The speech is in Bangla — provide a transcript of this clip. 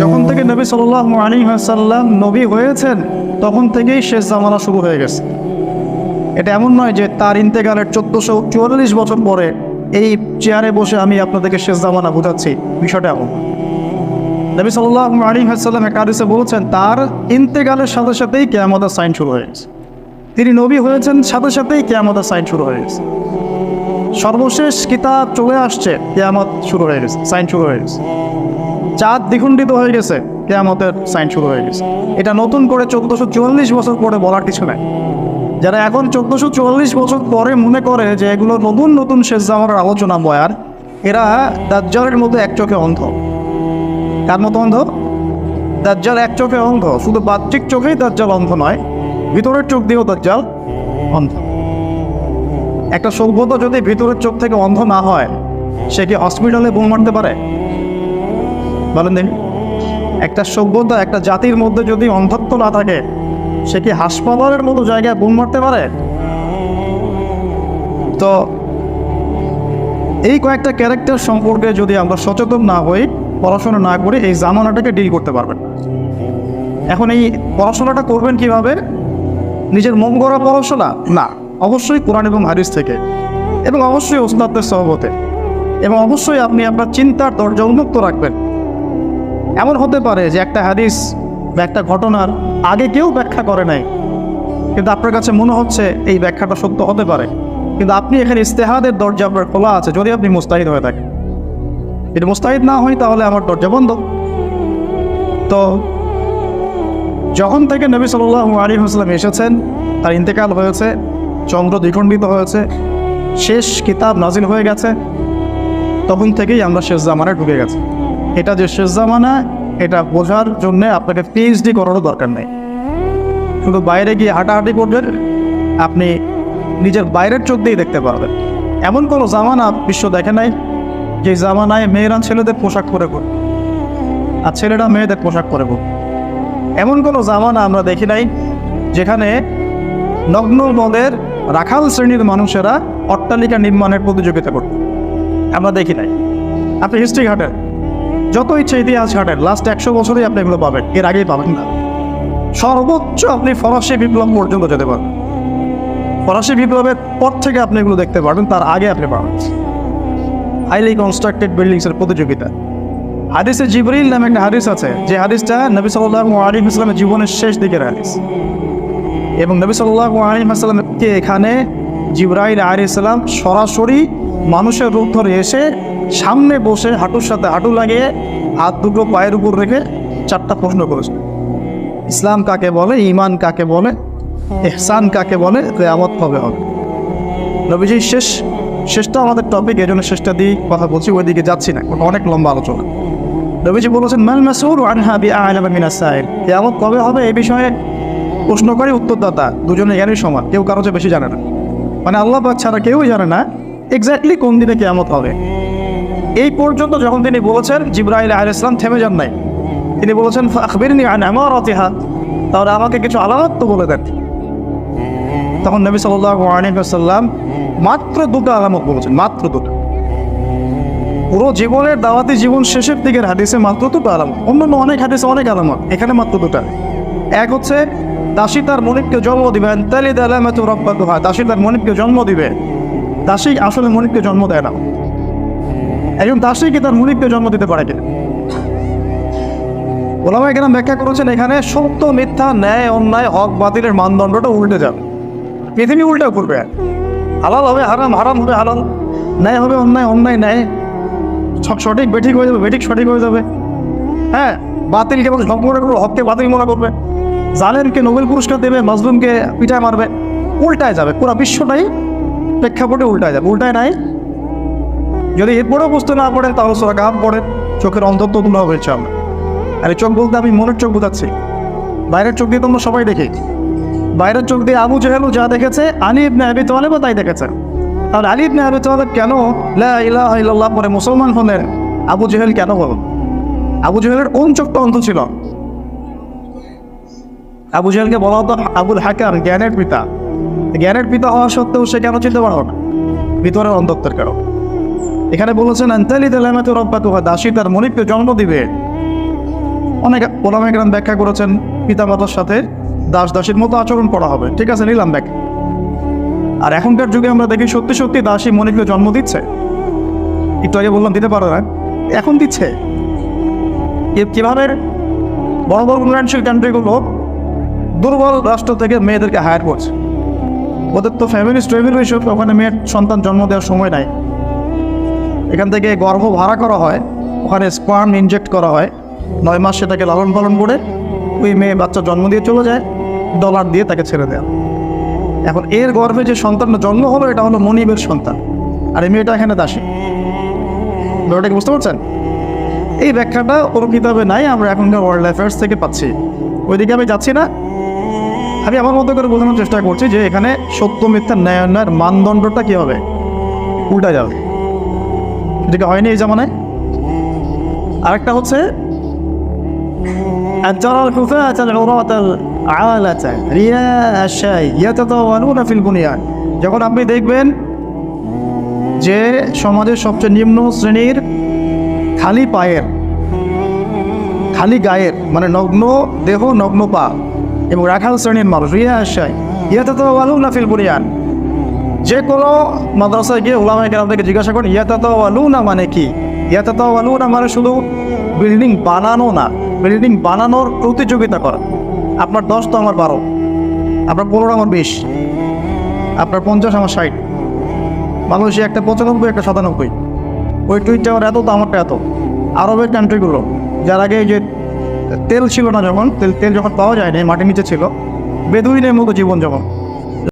যখন থেকে নবী সাল্লাহ আলী সাল্লাম নবী হয়েছেন, তখন থেকেই শেষ জামানা শুরু হয়ে গেছে। এটা এমন নয় যে তার ইন্তেকালের চোদ্দোশো চুয়াল্লিশ বছর পরে এই চেয়ারে বসে আমি আপনাদেরকে শেষ জামানা বোঝাচ্ছি। বিষয়টা এমন। নবী সাল্লাহ আলী সাল্লাম একাদিসে বলছেন, তার ইন্তেকালের সাথে সাথেই কেয়ামতের সাইন শুরু হয়ে গেছে। তিনি নবী হয়েছেন, সাথে সাথেই কেয়ামতের সাইন শুরু হয়ে গেছে। সর্বশেষ কিতাব চলে আসছে, কেয়ামত শুরু হয়ে গেছে, সাইন শুরু হয়ে গেছে। চাঁদ দ্বিখণ্ডিত হয়ে গেছে। কেয়ামতের সাইন শুরু হয়ে গেছে। এটা নতুন করে চোদ্দোশো চুয়াল্লিশ বছর পরে বলার কিছু নাই। যারা এখন চোদ্দোশো চুয়াল্লিশ বছর পরে মনে করে যে এগুলো নতুন নতুন শেষ জামার আলোচনা বয়ার এরা দাজ্জালের মতো এক চোখে অন্ধ। কার মতো অন্ধ? দাজ্জাল এক চোখে অন্ধ। শুধু বাহ্যিক চোখেই দাজ্জাল অন্ধ নয়, ভিতরের চোখ দিয়েও দাজ্জাল অন্ধ। একটা সভ্যতা যদি ভিতরের চোখ থেকে অন্ধ না হয়, সে কি হসপিটালে বোম মারতে পারে? বলেন দেখি। একটা সভ্যতা, একটা জাতির মধ্যে যদি অন্ধত্ব না থাকে, সে কি হাসপাতালের মতো জায়গায় বোম মারতে পারে? তো এই কয়েকটা ক্যারেক্টার সম্পর্কে যদি আমরা সচেতন না হই, পড়াশোনা না করে, এই জামানাটাকে ডিল করতে পারবেন। এখন এই পড়াশোনাটা করবেন কীভাবে? নিজের মন গড়া পড়াশোনা? না, অবশ্যই কোরআন এবং হাদিস থেকে, এবং অবশ্যই ওস্তাদদের সহবতে, এবং অবশ্যই আপনি আপনার চিন্তার দরজা উন্মুক্ত রাখবেন। এমন হতে পারে যে একটা হাদিস বা একটা ঘটনার আগে কেউ ব্যাখ্যা করে নাই। কিন্তু আপনার কাছে মনে হচ্ছে এই ব্যাখ্যাটা সত্য হতে পারে। কিন্তু আপনি এখানে ইস্তেহাদের দরজা আপনার খোলা আছে, যদি আপনি মুস্তাহিদ হয়ে থাকেন। যদি মুস্তাহিদ না হয় তাহলে আমার দরজা বন্ধ। তো যখন থেকে নবী সাল্লাহ আলী হাসলাম এসেছেন, তার ইন্তেকাল হয়েছে, চন্দ্র দ্বিখণ্ডিত হয়েছে, শেষ কিতাব নাজিল হয়ে গেছে, তখন থেকেই আমরা শেষ জামানায় ঢুকে গেছি। এটা যে শেষ জামানা, এটা বোঝার জন্য আপনাকে পিএইচডি করারও দরকার নেই। শুধু বাইরে গিয়ে হাঁটাহাঁটি করবেন আপনি নিজের বাইরের চোখ দিয়েই দেখতে পারবেন। এমন কোনো জামানা বিশ্ব দেখে নাই, যে জামানায় মেয়েরা ছেলেদের পোশাক পরে ঘুরে। আর ছেলেরা মেয়েদের পোশাক পরে ঘুরে। এমন কোনো জামানা আমরা দেখি নাই, যেখানে নগ্ন নদের রাখাল শ্রেণির মানুষেরা অট্টালিকা নির্মাণের প্রতিযোগিতা করত। আমরা দেখি নাই। আপনি হিস্ট্রি ঘাটেন। যত ইচ্ছে ইতিহাস ঘাটেন লাস্ট একশো বছরেই আপনি এগুলো পাবেন। এর আগেই পাবেন না। সর্বোচ্চ আপনি ফরাসি বিপ্লব পর্যন্ত যেতে পারবেন। ফরাসি বিপ্লবের পর থেকে আপনি এগুলো দেখতে পারবেন, তার আগে আপনি পাবেন। হাইলি কনস্ট্রাক্টেড বিল্ডিংসের প্রতিযোগিতা। হাদিসে জিবরিল নামে একটা হাদিস আছে, যে হাদিসটা নবী সাল্লাহ আলী ইসলামের জীবনের শেষ দিকের হাদিস। এবং নবী সাল্লাহ আলী আসসালামকে এখানে জিব্রাইল আলী ইসলাম সরাসরি মানুষের রূপ ধরে এসে সামনে বসে হাঁটুর সাথে হাঁটু লাগিয়ে হাত দুটো পায়ের উপর রেখে চারটা প্রশ্ন করেছে। ইসলাম কাকে বলে ইমান কাকে বলে এহসান কাকে বলে, কেয়ামত কবে হবে? নবীজি শেষ, শেষটা আমাদের টপিক এই জন্য শেষটা দিয়ে কথা বলছি, ওইদিকে যাচ্ছি না অনেক লম্বা আলোচনা। নবীজি বলেছেন, মাল মাসউর আনহা বি আ'লামা মিনাস সাইল। কবে হবে এই বিষয়ে প্রশ্ন করে উত্তরদাতা, দুজনে জ্ঞানী সমান কেউ কারও চেয়ে বেশি জানে না। মানে আল্লাহ পাক ছাড়া কেউই জানে না এক্স্যাক্টলি কোন দিনে কেয়ামত হবে। এই পর্যন্ত যখন তিনি বলেছেন জিব্রাইল আলাইহিস ইসলাম থেমে যান নাই, তিনি বলেছেন আখবিরনি আন আমারাতিহা তাহলে আমাকে কিছু আলামত তো বলে দেন। তখন নবী আলাইহি মাত্র দুটো আলামত বলেছেন, মাত্র দুটো। পুরো জীবনের দাওয়াতি জীবন শেষের দিকের হাদিসে মাত্র দুটো আলামত, অন্যান্য অনেক হাদিসে অনেক আলামত, এখানে মাত্র দুটো। এক হচ্ছে, দাসী তার মনিককে জন্ম দিবেন তালি দালামাতু রব্বাতুহা, দাসী তার মনিককে জন্ম দিবে, দাসী আসলে মনিককে জন্ম দেয় না। একজন দাসী কি তার মনিককে জন্ম দিতে পারে কিনা ওলামা এখানে ব্যাখ্যা করেছেন, এখানে সত্য, মিথ্যা, ন্যায়, অন্যায়, হক, বাতিলের মানদণ্ডটা উল্টে যাবে। পৃথিবী উল্টে করবে হালাল হবে হারাম হারাম হবে হালাল, ন্যায় হবে অন্যায় অন্যায় ন্যায়। সঠিক, বেঠিক হয়ে যাবে, বেঠিক সঠিক হয়ে যাবে। হ্যাঁ বাতিলকে মানুষ হক মনে করবে, হককে বাতিল মনে করবে। জালেমকে নোবেল পুরস্কার দেবে, মাজলুমকে পিঠায় মারবে, উল্টায় যাবে, পুরো বিশ্বটাই প্রেক্ষাপটে উল্টায় যাবে, উল্টায় নাই। যদি এরপরেও বুঝতে না পড়েন, তাহলে সোরা কাপ পড়েন। চোখের অন্ধত্ব তুলা হবে আমরা আর চোখ বলতে আমি মনের চোখ বোঝাচ্ছি। বাইরের চোখ দিয়ে তোমরা সবাই দেখি। বাইরের চোখ দিয়ে আবু জেহেলও যা দেখেছে, আলী ইবনে আবি তোয়ালেবও তাই দেখেছে। তাহলে আলী ইবনে আবি তোয়ালেব কেন লা ইলাহা পরে মুসলমান হলেন? আবু জেহেল কেন হল? আবু জেহেলের কোন চোখটা অন্ধ ছিল। আবু জেহেলকে বলা হতো আবুল হাকাম, জ্ঞানের পিতা। জ্ঞানের পিতা হওয়া সত্ত্বেও সে কেন চিনতে পারো না? ভিতরের অন্ধত্বের কারণ। এখানে বলেছেন আন্তালি তেলামাতু রব্বাতুহা দাসী তার মনিককে জন্ম দিবে। অনেক ওলামেকরাম ব্যাখ্যা করেছেন, পিতামাতার সাথে দাস দাসীর মতো আচরণ করা হবে। ঠিক আছে, নিলাম ব্যাখ্যা। আর এখনকার যুগে আমরা দেখি সত্যি সত্যি দাসী মনিকে জন্ম দিচ্ছে। একটু আগে বললাম, দিতে পারো না। এখন দিচ্ছে। কীভাবে বড় বড় উন্নয়নশীল কান্ট্রিগুলো দুর্বল রাষ্ট্র থেকে মেয়েদেরকে হায়ার করছে? ওদের তো ফ্যামিলি হয়েছে ওখানে মেয়ের সন্তান জন্ম দেওয়ার সময় নাই। এখান থেকে গর্ভ ভাড়া করা হয়। ওখানে স্পার্ম ইনজেক্ট করা হয়। নয় মাস সেটাকে লালন পালন করে ওই মেয়ে বাচ্চা জন্ম দিয়ে চলে যায় ডলার দিয়ে তাকে ছেড়ে দেয়। এখন এর গর্ভে যে সন্তানটা জন্ম হলো এটা হলো মনিবের সন্তান। আর এই মেয়েটা এখানে দাসী। ব্যাপারটা কি বুঝতে পারছেন? এই ব্যাখ্যাটা কোনো কিতাবে নাই, আমরা এখনকার ওয়ার্ল্ড অ্যাফেয়ার্স থেকে পাচ্ছি। ওইদিকে আমি যাচ্ছি না। আমি আমার মতো করে বোঝানোর চেষ্টা করছি যে এখানে সত্য মিথ্যা ন্যায় অন্যায়ের মানদণ্ডটা কী হবে? উল্টা যাবে। এদিকে হয়নি এই জামানায় আরেকটা হচ্ছে الجرى الكفاة العراة العالة رياء الشاي يتطاولون في البنيان যখন আপনি দেখবেন যে সমাজের সবচেয়ে নিম্ন শ্রেণীর খালি পায়ের খালি গায়ের মানে নগ্ন দেহ নগ্ন পা এবং রাখাল শ্রেণীর মানুষ রিয়া আশায় ইয়াতে তো আলু না ফিল বুনিয়ান যে কোনো মাদ্রাসায় গিয়ে ওলামায় কেরাম থেকে জিজ্ঞাসা করেন আলু না মানে কি? ইয়াতে তো আলু না মানে শুধু বিল্ডিং বানানো না, বিল্ডিং বানানোর প্রতিযোগিতা করা। আপনার দশ তো আমার বারো, আপনার পনেরো আমার বিশ, আপনার পঞ্চাশ আমার ষাট। বাংলাদেশে একটা পঁচানব্বই, একটা সাতানব্বই। ওই টুইটটা আমার এত তো আমারটা এত। আরবের কান্ট্রিগুলো যার আগে যে তেল ছিল না যখন, তেল তেল যখন পাওয়া যায়নি, মাটির নিচে ছিল, বেদুইনের মতো জীবন যখন